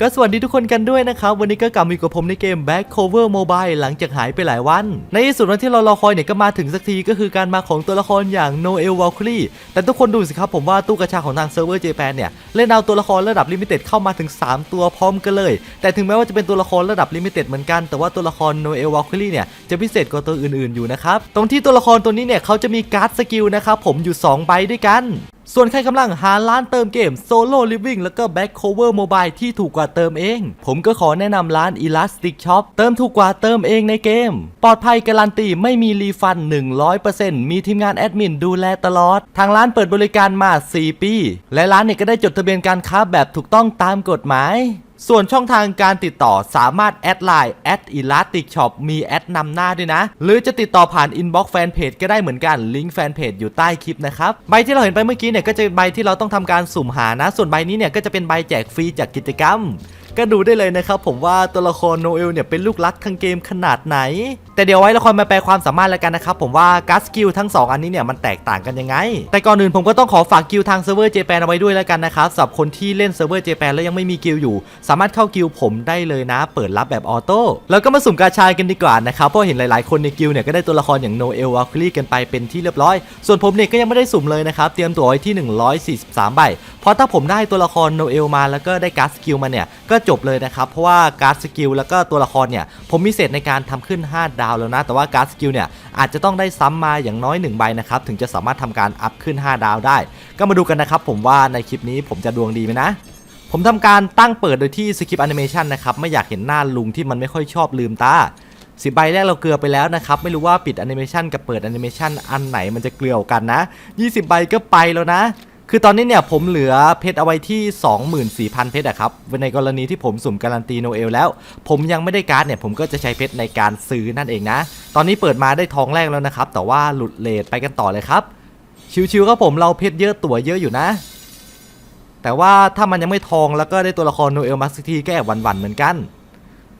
ก็สวัสดีทุกคนกันด้วยนะครับ วันนี้ก็กลับมาอยู่กับผมในเกม Back Cover Mobile หลังจากหายไปหลายวัน ในที่สุดวันที่เรารอคอยเนี่ยก็มาถึงสักทีก็คือการมาของตัวละครอย่าง Noel Valkyrie แต่ทุกคนดูสิครับผมว่าตู้กระชาของทางเซิร์ฟเวอร์ Japan เนี่ย เล่นเอาตัวละครระดับลิมิเต็ดเข้ามาถึง 3 ตัวพร้อมกันเลย แต่ถึงแม้ว่าจะเป็นตัวละครระดับลิมิเต็ดเหมือนกัน แต่ว่าตัวละคร Noel Valkyrie เนี่ยจะพิเศษกว่าตัวอื่นๆอยู่นะครับตรงที่ตัวละครตัวนี้เนี่ยเขาจะมีการ์ดสกิลนะครับผมอยู่สองใบด้วยกัน ส่วนใครกำลังหาร้านเติมเกม Solo Living แล้วก็ Back Cover Mobile ที่ถูกกว่าเติมเอง ผมก็ขอแนะนำร้าน Elastic Shop เติมถูกกว่าเติมเองในเกม ปลอดภัยการันตีไม่มีรีฟัน 100%มีทีมงานแอดมินดูแลตลอด ทางร้านเปิดบริการมา 4 ปี และร้านเนี่ยก็ได้จดทะเบียนการค้าแบบถูกต้องตามกฎหมายส่วนช่องทางการติดต่อสามารถแอดไลน์แอดอิลาติกช็อปมีแอดนำหน้าด้วยนะ หรือจะติดต่อผ่านอินบ็อกซ์แฟนเพจก็ได้เหมือนกันลิงก์แฟนเพจอยู่ใต้คลิปนะครับ ใบที่เราเห็นไปเมื่อกี้เนี่ยก็จะเป็นใบที่เราต้องทำการสุ่มหานะ ส่วนใบนี้เนี่ยก็จะเป็นใบแจกฟรีจากกิจกรรม ก็ดูได้เลยนะครับผมว่าตัวละครโนเอลเนี่ยเป็นลูกรักทางเกมขนาดไหน แต่เดี๋ยวไว้เราคอยมาแปลความสามารถแล้วกันนะครับผมว่าการ์ดสกิลทั้ง 2 อันนี้เนี่ยมันแตกต่างกันยังไง แต่ก่อนอื่นผมก็ต้องขอฝากกิลทางเซิร์ฟเวอร์เจแปนเอาไว้ด้วยแล้วกันนะครับสำหรับคนที่เล่นเซิร์ฟเวอร์เจแปนแล้วยังไม่มีกิลอยู่ สามารถเข้ากิลผมได้เลยนะ เปิดรับแบบออโต้แล้วก็มาสุ่มกาชากันดีกว่านะครับเพราะเห็นหลายๆ คนในกิลเนี่ยก็ได้ตัวละครอย่างโนเอลวาคลีกันไปเป็นที่เรียบร้อย ส่วนผมเนี่ยก็ยังไม่ได้สุ่มเลยนะครับเตรียมตัวไว้ที่ 143 ใบเพราะถ้าผมได้ตัวละครโนเอลมาแล้วก็ได้การสกิลมาเนี่ยก็จบเลยนะครับ เพราะว่าการ์ดสกิลแล้วก็ตัวละครเนี่ย ผมมีเศษในการทำขึ้น 5 ดาวแล้วนะ แต่ว่าการ์ดสกิลเนี่ย อาจจะต้องได้ซ้ำมาอย่างน้อย 1 ใบนะครับ ถึงจะสามารถทำการอัพขึ้น 5 ดาวได้ ก็มาดูกันนะครับ ผมว่าในคลิปนี้ผมจะดวงดีไหมนะผมทำการตั้งเปิดโดยที่สกิปแอนิเมชันนะครับไม่อยากเห็นหน้าลุงที่มันไม่ค่อยชอบลืมตาสิบใบแรกเราเกลือไปแล้วนะครับ ไม่รู้ว่าปิดแอนิเมชันกับเปิดแอนิเมชันอันไหนมันจะเกลือกันนะ 20 ใบก็ไปแล้วนะ คือตอนนี้เนี่ยผมเหลือเพชรเอาไว้ที่ 24,000 เพชรอะครับ ในกรณีที่ผมสุ่มการันตีโนเอลแล้ว ผมยังไม่ได้การ์ดเนี่ยผมก็จะใช้เพชรในการซื้อนั่นเองนะ ตอนนี้เปิดมาได้ทองแรกแล้วนะครับ แต่ว่าหลุดเลทไปกันต่อเลยครับ ชิวๆครับผมเราเพชรเยอะตั๋วเยอะอยู่นะ แต่ว่าถ้ามันยังไม่ทองแล้วก็ได้ตัวละครโนเอลมาสักทีก็แอบหวั่นๆเหมือนกัน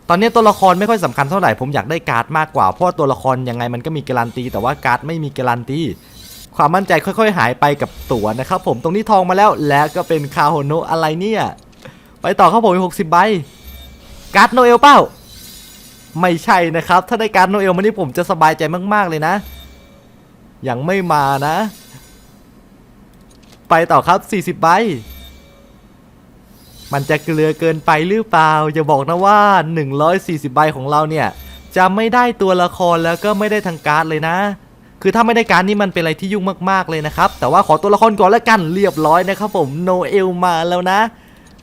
ตอนนี้ตัวละครไม่ค่อยสำคัญเท่าไหร่ผมอยากได้การ์ดมากกว่าเพราะตัวละครยังไงมันก็มีการันตี แต่ว่าการ์ดไม่มีการันตี ความมั่นใจค่อยๆ หายไปกับตั๋วนะครับผมตรงนี้ทองมาแล้วแล้วก็เป็นคาโฮโนอะไรเนี่ย ไปต่อครับผมอีกหกสิบใบการ์ดโนเอลเป้า ไม่ใช่นะครับ ถ้าได้การ์ดโนเอลมานี่ผมจะสบายใจมากๆเลยนะ ยังไม่มานะ ไปต่อครับ40ใบมันจะเกลือเกินไปหรือเปล่า อย่าบอกนะว่า 140 ใบของเราเนี่ย จะไม่ได้ตัวละครแล้วก็ไม่ได้ทางการ์ดเลยนะ คือถ้าไม่ได้การนี่มันเป็นอะไรที่ยุ่งมากๆเลยนะครับ แต่ว่าขอตัวละครก่อนแล้วกันเรียบร้อยนะครับผมโนเอลมาแล้วนะ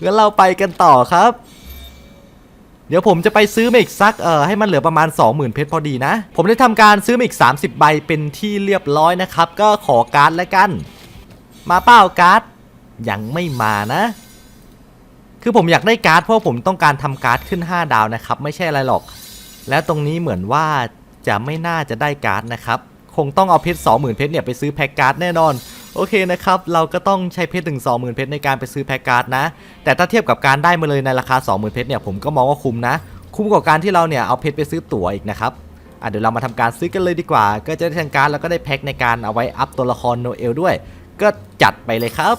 งั้นเราไปกันต่อครับ เดี๋ยวผมจะไปซื้อมาอีกสักเอ่อให้มันเหลือประมาณ 20,000 เพชรพอดีนะ ผมได้ทำการซื้อมาอีก 30 ใบเป็นที่เรียบร้อยนะครับ ก็ขอการ์ดแล้วกัน มาเป้าการ์ดยังไม่มานะ คือผมอยากได้การ์ดเพราะผมต้องการทำการ์ดขึ้น 5 ดาวนะครับ ไม่ใช่อะไรหรอก และตรงนี้เหมือนว่าจะไม่น่าจะได้การ์ดนะครับ คงต้องเอาเพชร20,000เพชรเนี่ยไปซื้อแพ็กการ์ดแน่นอนโอเคนะครับ เราก็ต้องใช้เพชรถึง20,000เพชรในการไปซื้อแพ็กการ์ดนะ แต่ถ้าเทียบกับการได้มาเลยในราคา 20,000เพชรเนี่ยผมก็มองว่าคุ้มนะ คุ้มกว่าการที่เราเนี่ยเอาเพชรไปซื้อตั๋วอีกนะครับอะเดี๋ยวเรามาทำการซื้อกันเลยดีกว่า ก็จะได้ทางการแล้วก็ได้แพ็กในการเอาไว้อัพตัวละครโนเอลด้วย ก็จัดไปเลยครับ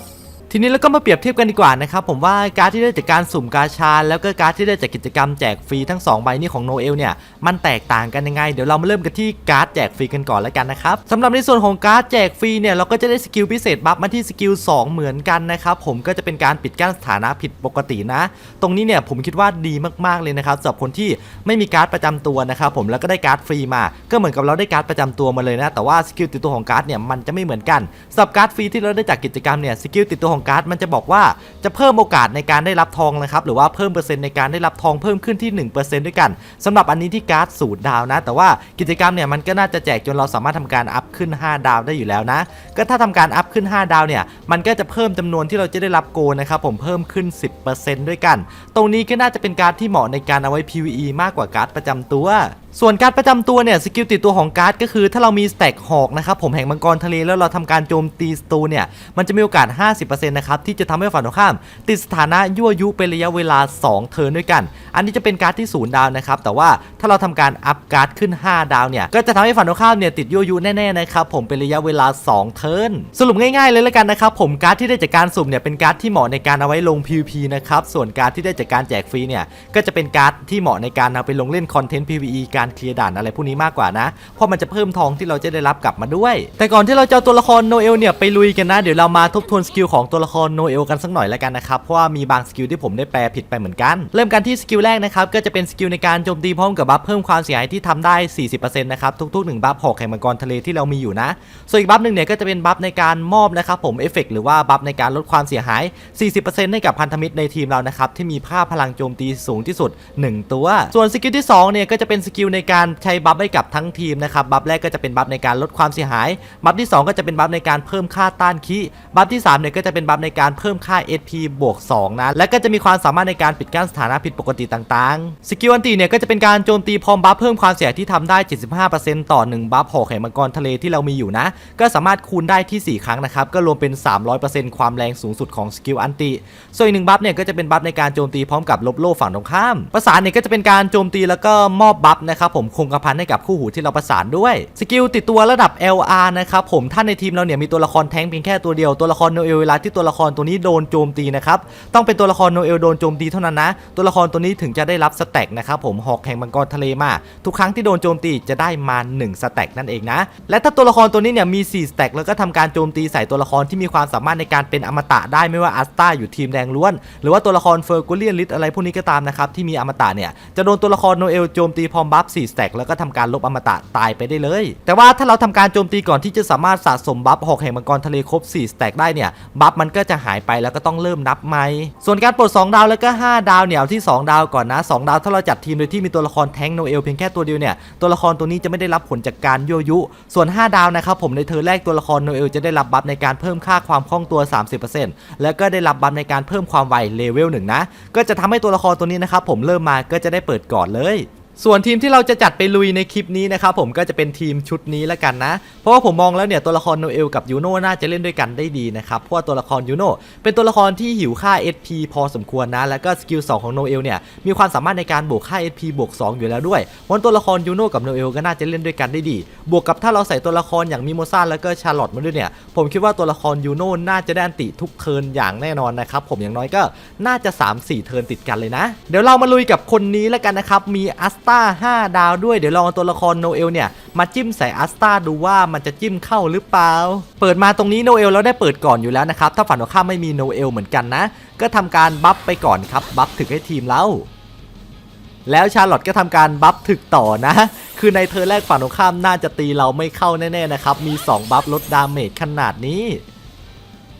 ทีนี้เราก็มาเปรียบเทียบกันดีกว่านะครับผมว่าการ์ดที่ได้จากการสุ่มกาชา แล้วก็การ์ดที่ได้จากกิจกรรมแจกฟรีทั้ง2ใบนี้ของโนเอลเนี่ยมันแตกต่างกันยังไง เดี๋ยวเรามาเริ่มกันที่การ์ดแจกฟรีกันก่อนแล้วกันนะครับสำหรับในส่วนของการ์ดแจกฟรีเนี่ยเราก็จะได้สกิลพิเศษบัฟมาที่สกิล2เหมือนกันนะครับผมก็จะเป็นการปิดกั้นสถานะผิดปกตินะ ตรงนี้เนี่ยผมคิดว่าดีมากๆเลยนะครับสำหรับคนที่ไม่มีการ์ดประจำตัวนะครับผมแล้วก็ได้การ์ดฟรีมา ก็เหมือนกับเราได้การ์ดประจำตัวมาเลยนะแต่ว่าสกิลติดตัวของการ์ดเนี่ยมันจะไม่เหมือนกันสำหรับการ์ดฟรีที่เราได้จากกิจกรรมเนี่ยสกิลติดตัวของการ์ดมันจะบอกว่าจะเพิ่มโอกาสในการได้รับทองนะครับหรือว่าเพิ่มเปอร์เซ็นต์ในการได้รับทองเพิ่มขึ้นที่ 1%ด้วยกันสำหรับอันนี้ที่การ์ดสูตรดาวนะ แต่ว่ากิจกรรมเนี่ยมันก็น่าจะแจกจนเราสามารถทำการอัพขึ้น 5 ดาวได้อยู่แล้วนะ ก็ถ้าทำการอัพขึ้น 5 ดาวเนี่ยมันก็จะเพิ่มจำนวนที่เราจะได้รับโกนะครับผมเพิ่มขึ้น 10%ด้วยกัน ตรงนี้ก็น่าจะเป็นการดที่เหมาะในการเอาไว้ PVE มากกว่าการ์ดประจำตัว ส่วนการดประจำตัวเนี่ยสกิลติดตัวของการ์ดก็คือ ถ้าเรามีสแต็กหอกนะครับผมแห่งมังกรทะเลแล้วเราทำการโจมตีสตูเนี่ยมันจะมีโอกาส 50%นะครับที่จะทำให้ฝ่ายตรงข้าม ติดสถานะยั่วยุเป็นระยะเวลา 2 เทิร์นด้วยกัน อันนี้จะเป็นการ์ดที่ 0 ดาวนะครับแต่ว่าถ้าเราทำการอัพการ์ดขึ้น 5 ดาวเนี่ยก็จะทำให้ฝ่ายตรงข้ามเนี่ยติดยั่วยุแน่ๆนะครับผมเป็นระยะเวลา 2 เทิร์นสรุปง่ายๆเลยแล้วกันนะครับผมการ์ดที่ได้จากการสุ่มเนี่ยเป็นการ์ดที่เหมาะในการเอาไว้ลง PVP นะครับส่วนการ์ดที่ได้จากการแจกฟรีเนี่ยก็จะเป็นการ์ดที่เหมาะในการเอาไปลงเล่นคอนเทนต์ PVE การเคลียร์ด่านอะไรพวกนี้มากกว่านะ เพราะมันจะเพิ่มทองที่เราจะได้รับกลับมาด้วย แต่ก่อนที่เราจะเอาตัวละครโนเอลเนี่ยไปลุยกันนะ เดี๋ยวเรามาทบทวนสกิลของตัวละครโนเอลกันสักหน่อยแล้วกันนะครับ เพราะว่ามีบางสกิลที่ผมได้แปลผิดไปเหมือนกัน เริ่มกันที่สกิลแรกนะครับก็จะเป็นสกิลในการโจมตีพร้อมกับบัฟเพิ่มความเสียหายที่ทำได้ 40%นะครับทุกๆ1บัฟหอกแห่งมังกรทะเลที่เรามีอยู่นะ ส่วนอีกบัฟหนึ่งเนี่ยก็จะเป็นบัฟในการมอบนะครับผมเอฟเฟกหรือว่าบัฟในการลดความเสียหาย 40%ให้กับพันธมิตรในทีมเรานะครับที่มีค่าพลังโจมตีสูงที่สุด 1 ตัว ส่วนสกิลที่2เนี่ยก็จะเป็นสกิลในการใช้บัฟให้กับทั้งทีมนะครับบัฟแรกก็จะเป็นบัฟในการลดความเสียหาย บัฟที่ 2 ก็จะเป็นบัฟในการเพิ่มค่าต้านคีบัฟที่3เนี่ยก็จะเป็นบัฟในการเพิ่มค่า SP บวก2นะและก็จะมีความสามารถในการปิดกั้นสถานะผิดปกติต่างๆสกิลอันตีเนี่ยก็จะเป็นการโจมตีพร้อมบัฟเพิ่มความเสียหายที่ทำได้ 75%ต่อ 1 บัฟหอกแห่งมังกรทะเลที่เรามีอยู่นะ ก็สามารถคูณได้ที่ 4 ครั้งนะครับก็รวมเป็น 300%ความแรงสูงสุดของสกิลอันติส่วนอีกหนึ่งบัฟเนี่ยก็จะเป็นบัฟในการโจมตีพร้อมกับลบโล่ฝั่งตรงข้ามประสานเนี่ยก็จะเป็นการโจมตีแล้วก็มอบบัฟนะครับครับผมคงกระพันให้กับคู่หูที่เราประสานด้วยสกิลติดตัวระดับ LR นะครับผมถ้าในทีมเราเนี่ยมีตัวละครแท้งเพียงแค่ตัวเดียวตัวละครโนเอลเวลาที่ตัวละครตัวนี้โดนโจมตีนะครับต้องเป็นตัวละครโนเอลโดนโจมตีเท่านั้นนะตัวละครตัวนี้ถึงจะได้รับสแต็กนะครับผมหอกแห่งมังกรทะเลมา ทุกครั้งที่โดนโจมตีจะได้มา1สแต็กนั่นเองนะและถ้าตัวละครตัวนี้เนี่ยมี4สแต็กแล้วก็ทำการโจมตีใส่ตัวละครที่มีความสามารถในการเป็นอมตะได้ไม่ว่าอัสตาอยู่ทีมแดงล้วน หรือว่าตัวละครเฟอร์กูเลียนลิทอะไรพวกนี้ก็ตามนะครับที่มีอมตะเนี่ยจะโดนตัวละครโนเอลโจมตีพร้อมบัฟ4สแต็กแล้วก็ทำการลบอมตะตายไปได้เลย แต่ว่าถ้าเราทำการโจมตีก่อนที่จะสามารถสะสมบัฟหอกแห่งมังกรทะเลครบ4สแต็กได้เนี่ยบัฟมันก็จะหายไปแล้วก็ต้องเริ่มนับใหม่ส่วนการปลด2ดาวแล้วก็ 5 ดาวเนี่ยเอาที่ 2 ดาวก่อนนะ 2 ดาวถ้าเราจัดทีมโดยที่มีตัวละครแทงโนเอลเพียงแค่ตัวเดียวเนี่ยตัวละครตัวนี้จะไม่ได้รับผลจากการยั่วยุ ส่วน 5 ดาวนะครับผมในเทอร์แรกตัวละครโนเอลจะได้รับบัฟในการเพิ่มค่าความคล่องตัว 30%แล้วก็ได้รับบัฟในการเพิ่มความไวเลเวลหนึ่งนะก็จะทำให้ตัวละครตัวนี้นะครับผมเริ่มมาก็จะได้เปิดก่อนเลย ส่วนทีมที่เราจะจัดไปลุยในคลิปนี้นะครับผมก็จะเป็นทีมชุดนี้แล้วกันนะ เพราะว่าผมมองแล้วเนี่ยตัวละครโนเอลกับยูโน่น่าจะเล่นด้วยกันได้ดีนะครับ เพราะว่าตัวละครยูโน่เป็นตัวละครที่หิวค่า SP พอสมควรนะ แล้วก็สกิล2ของโนเอลเนี่ยมีความสามารถในการบวกค่า SP บวก2 อยู่แล้วด้วยวันตัวละครยูโน่กับโนเอลก็น่าจะเล่นด้วยกันได้ดี บวกกับถ้าเราใส่ตัวละครอย่างมิโมซ่าแล้วก็ชาร์ลอตมาด้วยเนี่ยผมคิดว่าตัวละครยูโน่น่าจะได้อันติทุกเทินอย่างแน่นอนนะครับผมอย่างน้อยก็น่าจะ 3-4 เทินติดกันเลยนะ เดี๋ยวเรามาลุยกับคนนี้แล้วกันนะครับมีอัสตา5 ดาวด้วยเดี๋ยวลองเอาตัวละครโนเอลเนี่ย มาจิ้มใส่อัสตาดูว่ามันจะจิ้มเข้าหรือเปล่า เปิดมาตรงนี้โนเอลเราได้เปิดก่อนอยู่แล้วนะครับ ถ้าฝั่งตรงข้าไม่มีโนเอลเหมือนกันนะ ก็ทำการบัฟไปก่อนครับบัฟถึงให้ทีมเราแล้วชาร์ลอตก็ทำการบัฟถึกต่อนะ คือในเธอแรกฝั่งตรงข้ามน่าจะตีเราไม่เข้าแน่ๆนะครับ มี 2 บัฟลดดาเมจขนาดนี้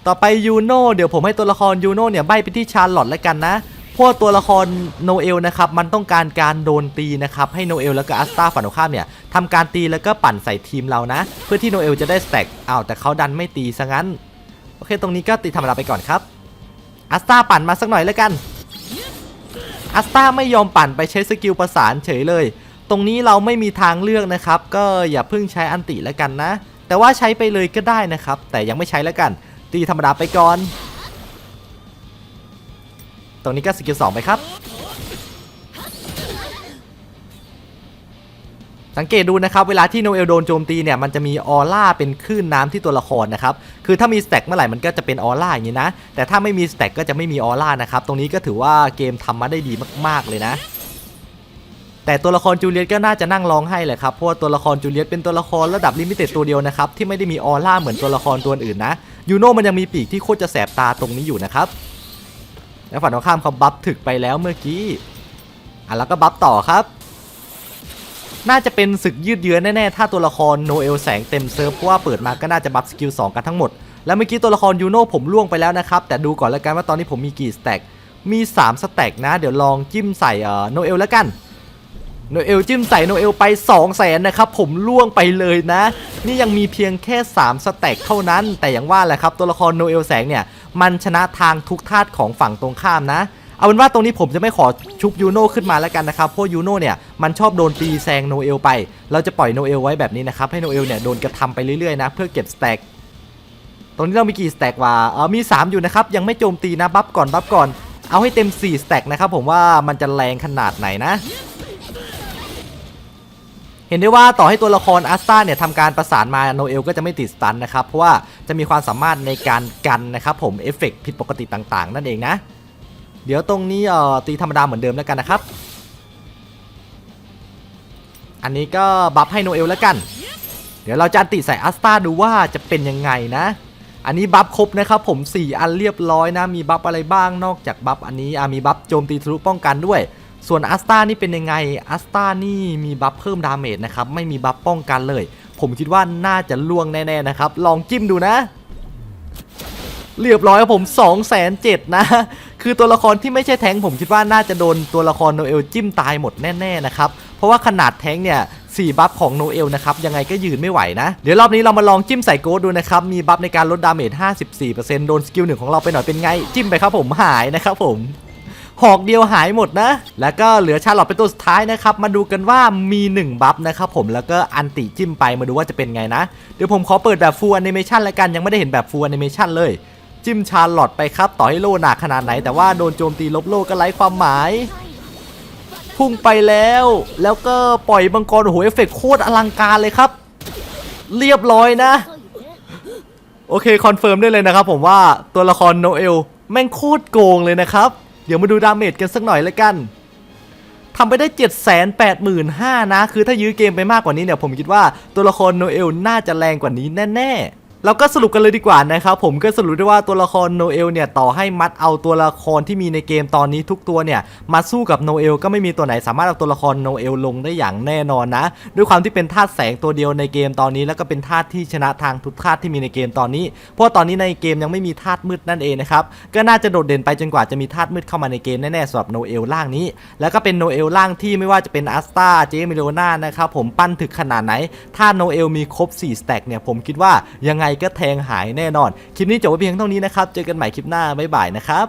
ต่อไปยูโน่เดี๋ยวผมให้ตัวละครยูโน่เนี่ยใบไปที่ชาร์ลอตแล้วกันนะ พราะวกตัวละครโนเอลนะครับมันต้องการการโดนตีนะครับให้โนเอลแล้วก็อัสตาฝั่งตรงข้ามเนี่ยทำการตีแล้วก็ปั่นใส่ทีมเรานะ เพื่อที่โนเอลจะได้สแต็กอ้าวแต่เขาดันไม่ตีซะงั้น โอเคตรงนี้ก็ตีธรรมดาไปก่อนครับอัสตาปั่นมาสักหน่อยแล้วกันอัสตาไม่ยอมปั่นไปใช้สกิลประสานเฉยเลย ตรงนี้เราไม่มีทางเลือกนะครับ ก็อย่าเพิ่งใช้อันติแล้วกันนะ แต่ว่าใช้ไปเลยก็ได้นะครับ แต่ยังไม่ใช้แล้วกัน ตีธรรมดาไปก่อน ตรงนี้ก็สกิลสองไปครับ สังเกตดูนะครับ เวลาที่โนเอลโดนโจมตีเนี่ยมันจะมีออร่าเป็นคลื่นน้ำที่ตัวละครนะครับคือถ้ามีสแต็กเมื่อไหร่มันก็จะเป็นออร่าอย่างนี้นะ แต่ถ้าไม่มีสแต็กก็จะไม่มีออร่านะครับตรงนี้ก็ถือว่าเกมทำมาได้ดีมาก ๆเลยนะแต่ตัวละครจูเลียตก็น่าจะนั่งร้องไห้แหละครับ เพราะตัวละครจูเลียตเป็นตัวละครระดับลิมิเต็ดตัวเดียวนะครับ ที่ไม่ได้มีออร่าเหมือนตัวละครตัวอื่นนะยูโน่มันยังมีปีกที่โคตรจะแสบตาตรงนี้อยู่นะครับ แล้วฝั่งตรงข้ามเขาบัฟถึกไปแล้วเมื่อกี้อะแล้วก็บัฟต่อครับ น่าจะเป็นศึกยืดเยื้อแน่ๆ ถ้าตัวละครโนเอลแสงเต็มเซิร์ฟเพราะว่าเปิดมาก็น่าจะบัฟสกิล2กันทั้งหมด แล้วเมื่อกี้ตัวละครยูโน่ผมล่วงไปแล้วนะครับ แต่ดูก่อนแล้วกันว่าตอนนี้ผมมีกี่สแต็กมี 3 สแต็กนะ เดี๋ยวลองจิ้มใส่เอ่อโนเอลแล้วกันโนเอลจิ้มใส่โนเอลไป 2 0 0แสนนะครับ ผมล่วงไปเลยนะ นี่ยังมีเพียงแค่ 3 สแต็กเท่านั้น แต่อย่างว่าแหละครับ ตัวละครโนเอลแสงเนี่ย มันชนะทางทุกธาตุของฝั่งตรงข้ามนะ เอาเป็นว่าตรงนี้ผมจะไม่ขอชุบยูโน่ขึ้นมาแล้วกันนะครับเพราะยูโน่เนี่ยมันชอบโดนตีแซงโนเอลไป เราจะปล่อยโนเอลไว้แบบนี้นะครับให้โนเอลเนี่ยโดนกระทำไปเรื่อยๆนะเพื่อเก็บสแต็กตรงนี้เรามีกี่สแต็กวะเออมี 3 อยู่นะครับยังไม่โจมตีนะบัฟก่อนบัฟก่อนเอาให้เต็ม4สแต็กนะครับผมว่ามันจะแรงขนาดไหนนะ เห็นได้ว่าต่อให้ตัวละครอัสตาเนี่ยทำการประสานมาโนเอลก็จะไม่ติดสตันนะครับเพราะว่าจะมีความสามารถในการกันนะครับผมเอฟเฟกต์ผิดปกติต่างๆ นั่นเองนะ เดี๋ยวตรงนี้เอ่อตีธรรมดาเหมือนเดิมแล้วกันนะครับ อันนี้ก็บัฟให้โนเอลแล้วกัน เดี๋ยวเราจะติใส่อัสตาดูว่าจะเป็นยังไงนะ อันนี้บัฟครบนะครับผม 4 อันเรียบร้อยนะมีบัฟอะไรบ้างนอกจากบัฟอันนี้อะมีบัฟโจมตีทะลุป้องกันด้วย ส่วนอัสตานี่เป็นยังไงอัสตานี่มีบัฟเพิ่มดาเมจนะครับ ไม่มีบัฟป้องกันเลย ผมคิดว่าน่าจะล่วงแน่ๆนะครับ ลองจิ้มดูนะ เรียบร้อยครับผม2 0 0 0 0 0นะ คือตัวละครที่ไม่ใช่แทงผมคิดว่าน่าจะโดนตัวละครโนเอลจิ้มตายหมดแน่ๆนะครับ เพราะว่าขนาดแทงเนี่ย4บัฟของโนเอลนะครับ ยังไงก็ยืนไม่ไหวนะ เดี๋ยวรอบนี้เรามาลองจิ้มใส่โกดดูนะครับ มีบัฟในการลดดาเมจ 54%โดนสกิลหนึ่งของเราไปหน่อยเป็นไง จิ้มไปครับผมหายนะครับผม หอกเดียวหายหมดนะ แล้วก็เหลือชาลอตเป็นตัวสุดท้ายนะครับ มาดูกันว่ามี1บัฟนะครับผมแล้วก็อันติจิ้มไปมาดูว่าจะเป็นไงนะ เดี๋ยวผมขอเปิดแบบฟูลแอนิเมชันแล้วกันยังไม่ได้เห็นแบบฟูลแอนิเมชันเลย จิ้มชาลอตไปครับ ต่อให้โลหนักขนาดไหน แต่ว่าโดนโจมตีลบโลก็ไร้ความหมาย พุ่งไปแล้ว แล้วก็ปล่อยมังกรโอ้โหเอฟเฟกต์โคตรอลังการเลยครับ เรียบร้อยนะโอเคคอนเฟิร์มได้เลยนะครับผมว่าตัวละครโนเอลแม่งโคตรโกงเลยนะครับ เดี๋ยวมาดูดาเมจกันสักหน่อยเลยกันทำไปได้ 7 8 5 0 0 0นะ คือถ้ายื้อเกมไปมากกว่านี้เนี่ย ผมคิดว่าตัวละครโนเอลน่าจะแรงกว่านี้แน่ ๆ เราก็สรุปกันเลยดีกว่านะครับผมก็สรุปได้ว่าตัวละครโนเอลเนี่ยต่อให้มัดเอาตัวละครที่มีในเกมตอนนี้ทุกตัวเนี่ยมาสู้กับโนเอลก็ไม่มีตัวไหนสามารถเอาตัวละครโนเอลลงได้อย่างแน่นอนนะ ด้วยความที่เป็นธาตุแสงตัวเดียวในเกมตอนนี้ แล้วก็เป็นธาตุที่ชนะทางทุกธาตุที่มีในเกมตอนนี้ เพราะตอนนี้ในเกมยังไม่มีธาตุมืดนั่นเองนะครับก็น่าจะโดดเด่นไปจนกว่าจะมีธาตุมืดเข้ามาในเกมแน่ๆสำหรับโนเอลร่างนี้ แล้วก็เป็นโนเอลร่างที่ไม่ว่าจะเป็นอัสตาเจมิโลนานะครับผมปั้นถึกขนาดไหนถ้าโนเอลมีครบ4สแต็กเนี่ยผมคิดว่ายังไงก็แทงหายแน่นอน คลิปนี้จบไว้เพียงเท่านี้นะครับ เจอกันใหม่คลิปหน้า บ๊ายบายนะครับ